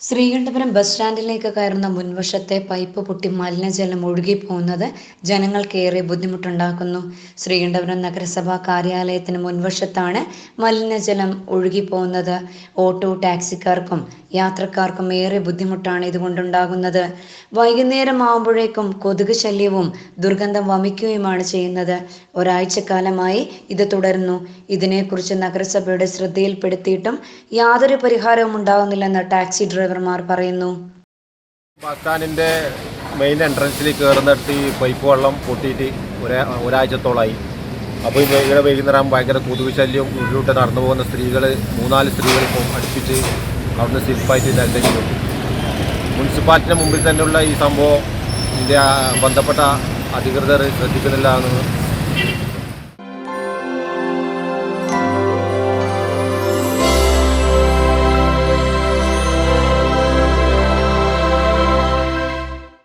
Sreekandapuram bus സ്റ്റാൻഡിലേക്ക് കയറുന്ന മുൻവശത്തെ pipe പൊട്ടി മലിനജലം ഒഴുകിപ്പോകുന്നത് ജനങ്ങൾക്കേറെ ബുദ്ധിമുട്ടുണ്ടാക്കുന്നു. ശ്രീകണ്ഠപുരം നഗരസഭാ കാര്യാലയത്തിന് മുൻവശത്താണ് മലിനജലം ഒഴുകിപ്പോകുന്നത്. ഓട്ടോ ടാക്സിക്കാർക്കും യാത്രക്കാർക്കും ഏറെ ബുദ്ധിമുട്ടാണ് ഇതുകൊണ്ടുണ്ടാകുന്നത്. വൈകുന്നേരം ആവുമ്പോഴേക്കും കൊതുക് ശല്യവും ദുർഗന്ധം വമിക്കുകയുമാണ് ചെയ്യുന്നത്. ഒരാഴ്ചക്കാലമായി ഇത് തുടരുന്നു. ഇതിനെക്കുറിച്ച് നഗരസഭയുടെ ശ്രദ്ധയിൽപ്പെടുത്തിയിട്ടും യാതൊരു പരിഹാരവും ഉണ്ടാകുന്നില്ലെന്ന് ടാക്സി ഡ്രൈവർമാർ പറയുന്നു. ബസ് മെയിൻ എൻട്രൻസിൽ കയറുന്നിടത്ത് ഈ പൈപ്പ് വെള്ളം പൊട്ടിയിട്ട് ഒരാ ഒരാഴ്ചത്തോളമായി അപ്പോൾ ഈ ഇവിടെ വൈകുന്നേരം ഭയങ്കര കൊതുക് ശല്യം ഉരുളിട്ട് നടന്നു പോകുന്ന സ്ത്രീകൾ മൂന്നാൽ സ്ത്രീകൾ ഇപ്പം അടുപ്പിച്ച് അവിടുന്ന് സിൽപ്പായിട്ട് നിലത്തേക്ക് മുനിസിപ്പാലിറ്റിന്റെ മുമ്പിൽ തന്നെയുള്ള ഈ സംഭവം ഇതിന്റെ ബന്ധപ്പെട്ട അധികൃതർ ശ്രദ്ധിക്കുന്നില്ല എന്ന്